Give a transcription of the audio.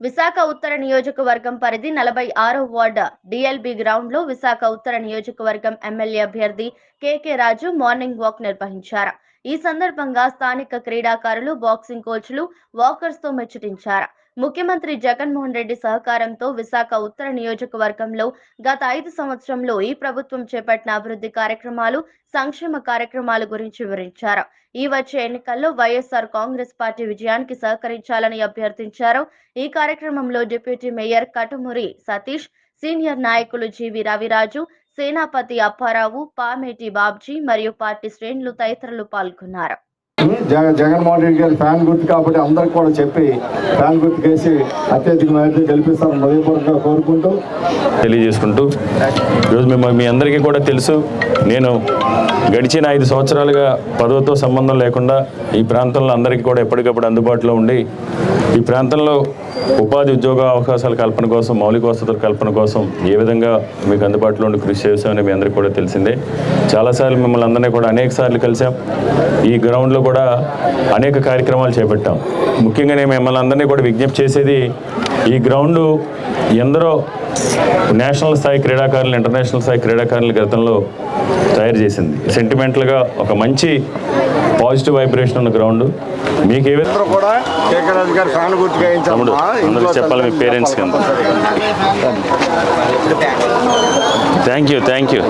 విశాఖ ఉత్తర నియోజకవర్గం పరిధి నలభై ఆరో వార్డు డిఎల్బి గ్రౌండ్లో విశాఖ ఉత్తర నియోజకవర్గం ఎమ్మెల్యే అభ్యర్థి కేకే రాజు మార్నింగ్ వాక్ నిర్వహించారు. ఈ సందర్భంగా స్థానిక క్రీడాకారులు బాక్సింగ్ కోచ్లు వాకర్స్తో ముచ్చటించారు ముఖ్యమంత్రి జగన్మోహన్ రెడ్డి సహకారంతో విశాఖ ఉత్తర నియోజకవర్గంలో గత ఐదు సంవత్సరంలో ఈ ప్రభుత్వం చేపట్టిన అభివృద్ధి కార్యక్రమాలు సంక్షేమ కార్యక్రమాల గురించి వివరించారు. ఈ వచ్చే ఎన్నికల్లో వైఎస్ఆర్ కాంగ్రెస్ పార్టీ విజయానికి సహకరించాలని అభ్యర్థించారు. ఈ కార్యక్రమంలో deputy mayor Katumuri Satish senior నాయకులు జీవి రవిరాజు సేనాపతి అప్పారావు పామేటి బాబ్జీ మరియు పార్టీ శ్రేణులు తదితరులు పాల్గొన్నారు. జగ జగన్మోహన్ రెడ్డి గారి ఫ్యాన్ గుర్తు కాబట్టి అందరికి కూడా చెప్పి ఫ్యాన్ గుర్తు కేసి అత్యధిక మేరకు గెలిపిస్తారని హృదయపూర్వకంగా కోరుకుంటూ తెలియజేసుకుంటూ ఈరోజు మేము మీ అందరికీ కూడా తెలుసు నేను గడిచిన ఐదు సంవత్సరాలుగా పదవితో సంబంధం లేకుండా ఈ ప్రాంతంలో అందరికీ కూడా ఎప్పటికప్పుడు అందుబాటులో ఉండి ఈ ప్రాంతంలో ఉపాధి ఉద్యోగ అవకాశాల కల్పన కోసం మౌలిక వసతుల కల్పన కోసం ఏ విధంగా మీకు అందుబాటులో ఉండి కృషి చేశామని మీ అందరికీ కూడా తెలిసిందే. చాలాసార్లు మిమ్మల్ని అందరినీ కూడా అనేక సార్లు కలిసాం ఈ గ్రౌండ్లో కూడా అనేక కార్యక్రమాలు చేపట్టాం. ముఖ్యంగా నేను మిమ్మల్ని అందరినీ కూడా విజ్ఞప్తి చేసేది ఈ గ్రౌండ్ ఎందరో నేషనల్ స్థాయి క్రీడాకారులు ఇంటర్నేషనల్ స్థాయి క్రీడాకారుల గతంలో తయారు చేసింది. సెంటిమెంటల్గా ఒక మంచి పాజిటివ్ వైబ్రేషన్ ఉన్న గ్రౌండ్. మీకు ఏ విధంగా అందరూ కూడా కేకరాజు గారి ఫ్యాన్ చెప్పాలి? మీ పేరెంట్స్కి అంత? Thank you thank you